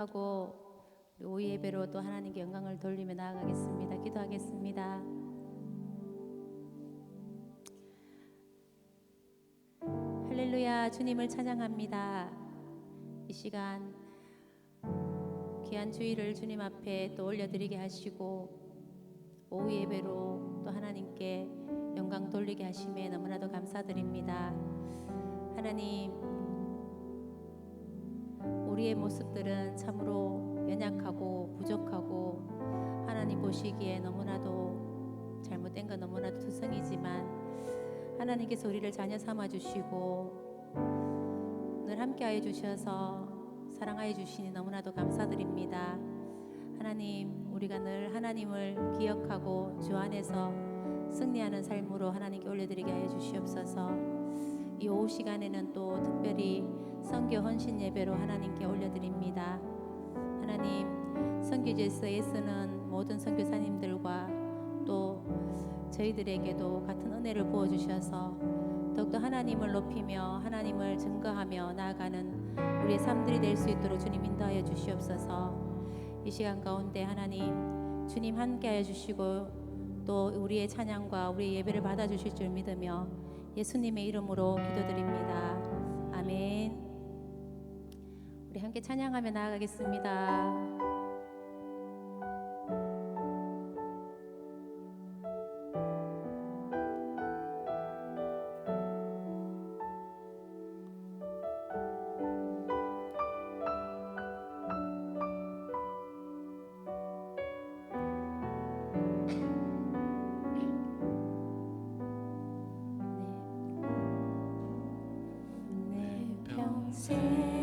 하고 오후 예배로 또 하나님께 영광을 돌리며 나아가겠습니다. 기도하겠습니다. 할렐루야 주님을 찬양합니다. 이 시간 귀한 주일을 주님 앞에 또 올려드리게 하시고 오후 예배로 또 하나님께 영광 돌리게 하심에 너무나도 감사드립니다. 하나님 우리의 모습들은 참으로 연약하고 부족하고 하나님 보시기에 너무나도 잘못된 건 너무나도 투성이지만 하나님께서 우리를 자녀 삼아 주시고 늘 함께하여 주셔서 사랑하여 주시니 너무나도 감사드립니다. 하나님 우리가 늘 하나님을 기억하고 주 안에서 승리하는 삶으로 하나님께 올려드리게 하여 주시옵소서. 이 오후 시간에는 또 특별히 선교 헌신 예배로 하나님께 올려드립니다. 하나님 선교지에서 쓰는 모든 선교사님들과 또 저희들에게도 같은 은혜를 부어 주셔서 더욱더 하나님을 높이며 하나님을 증거하며 나아가는 우리의 삶들이 될 수 있도록 주님 인도하여 주시옵소서. 이 시간 가운데 하나님 주님 함께하여 주시고 또 우리의 찬양과 우리의 예배를 받아 주실 줄 믿으며 예수님의 이름으로 기도드립니다. 아멘. 우리 함께 찬양하며 나아가겠습니다. 내 평생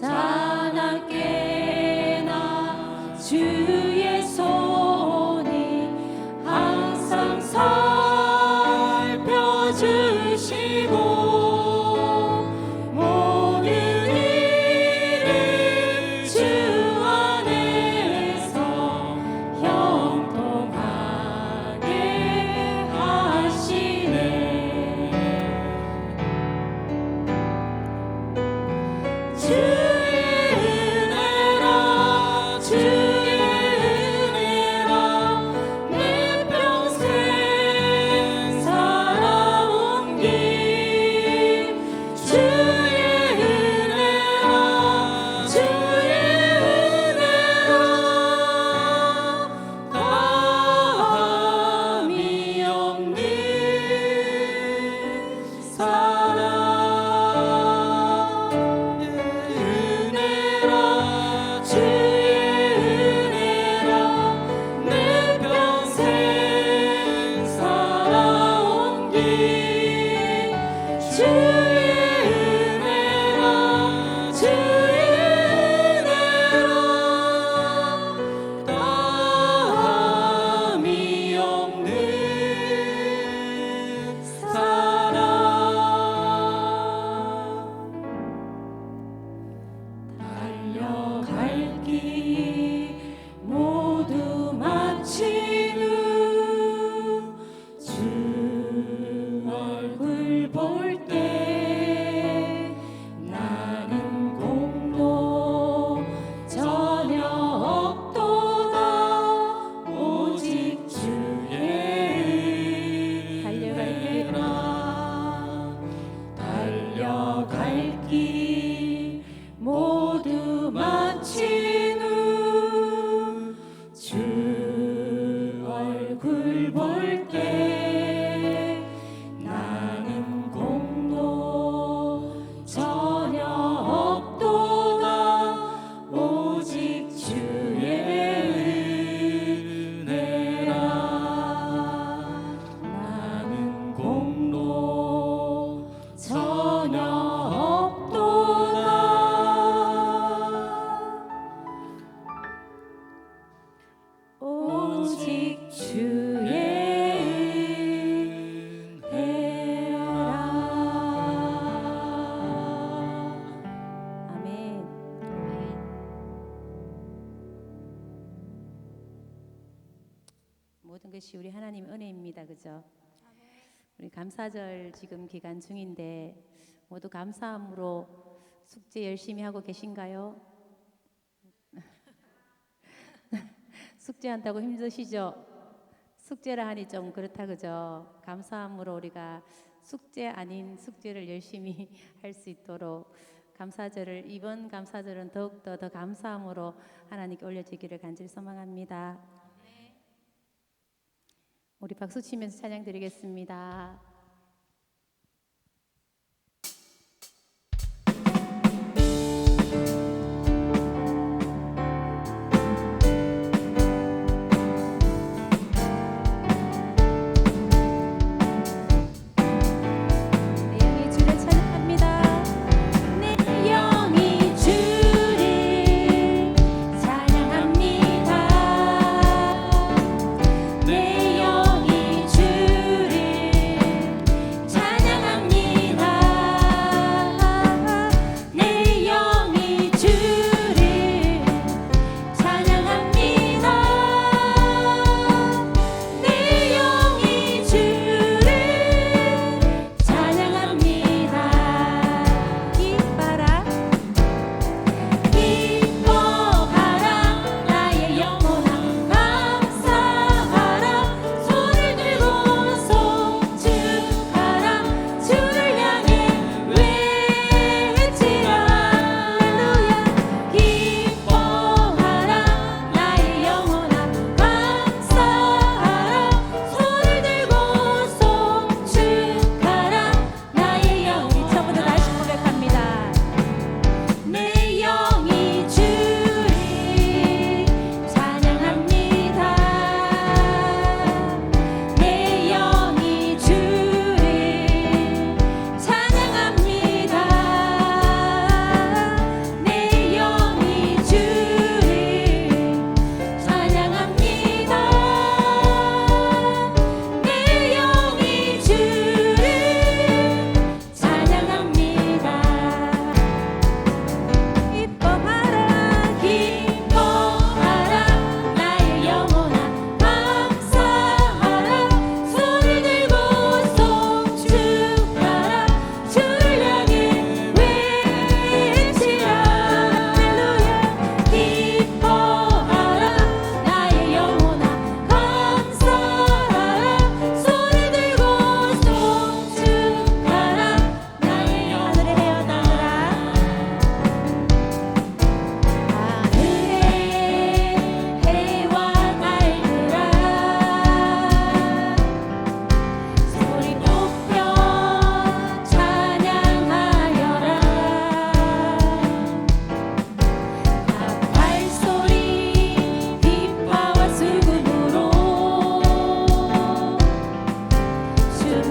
자나깨나 주 그죠? 우리 감사절 지금 기간 중인데 모두 감사함으로 숙제 열심히 하고 계신가요? 숙제한다고 힘드시죠? 숙제라 하니 좀 그렇다 그죠? 감사함으로 우리가 숙제 아닌 숙제를 열심히 할 수 있도록 감사절을 이번 감사절은 더욱더 더 감사함으로 하나님께 올려지기를 간절히 소망합니다. 우리 박수 치면서 찬양 드리겠습니다.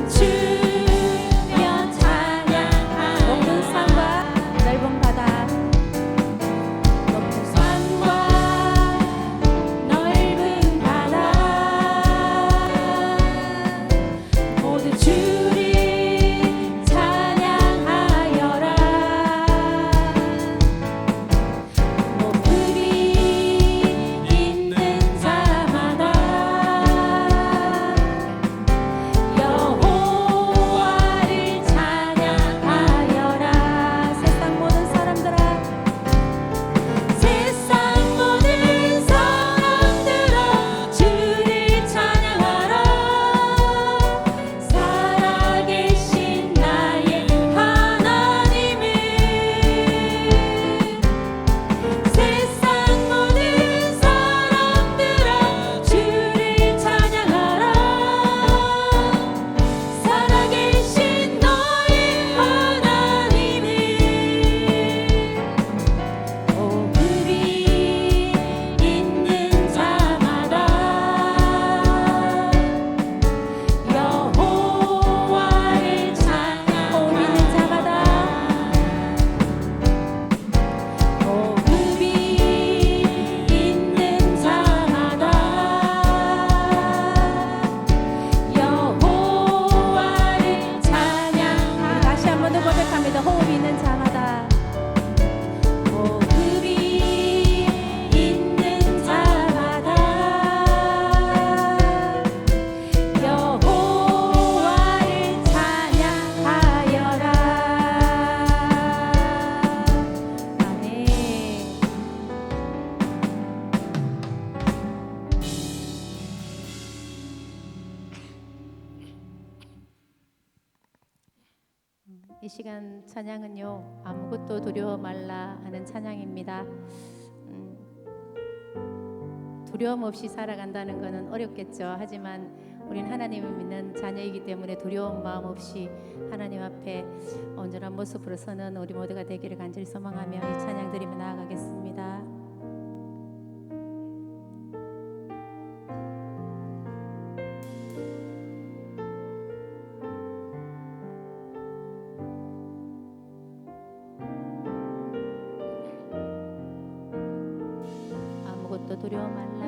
去 시간 찬양은요 아무것도 두려워 말라 하는 찬양입니다. 음, 두려움 없이 살아간다는 것은 어렵겠죠. 하지만 우린 하나님을 믿는 자녀이기 때문에 두려운 마음 없이 하나님 앞에 온전한 모습으로 서는 우리 모두가 되기를 간절히 소망하며 이 찬양 드리며 나아가겠습니다. 것도 두려워 말라.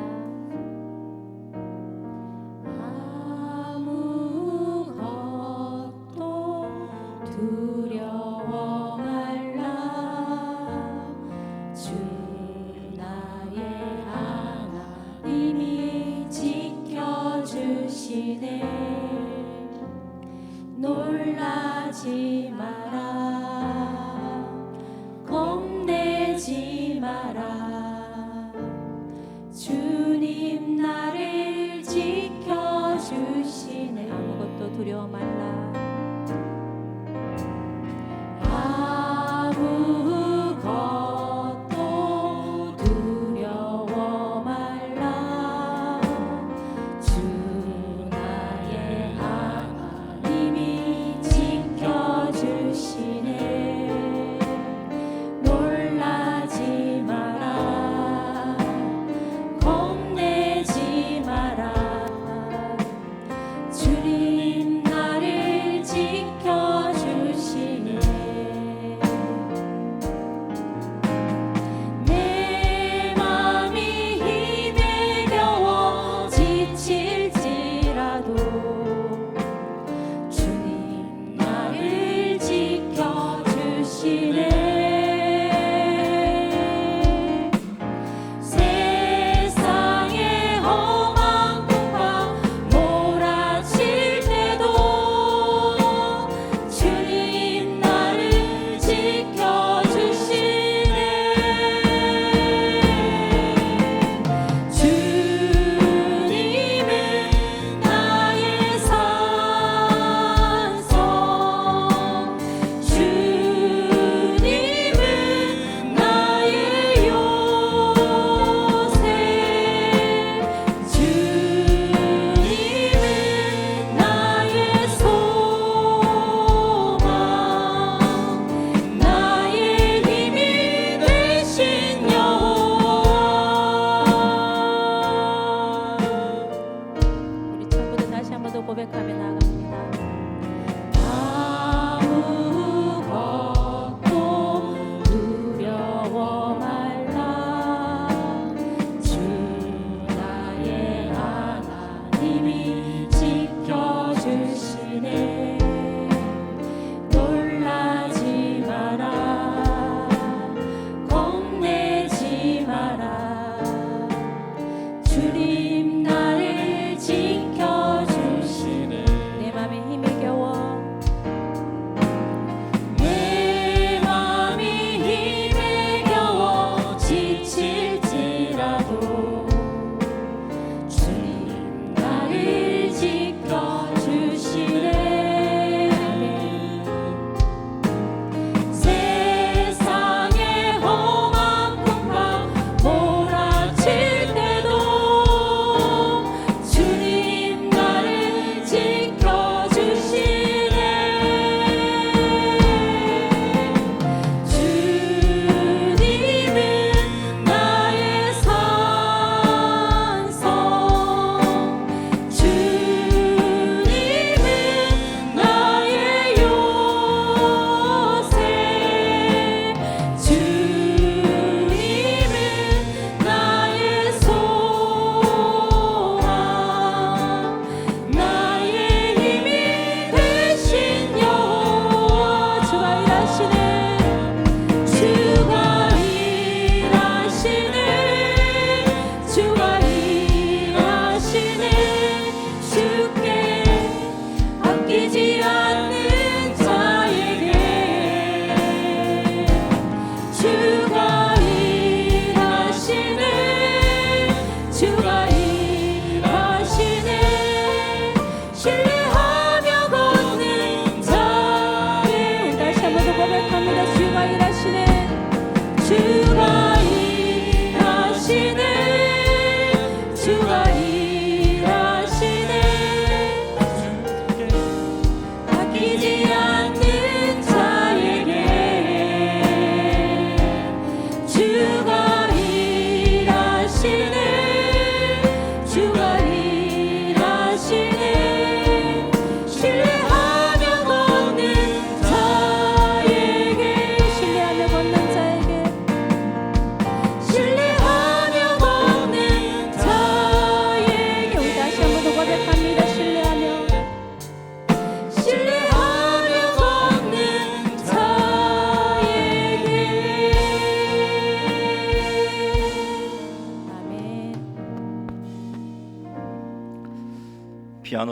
놀라지 마라. 겁내지 마라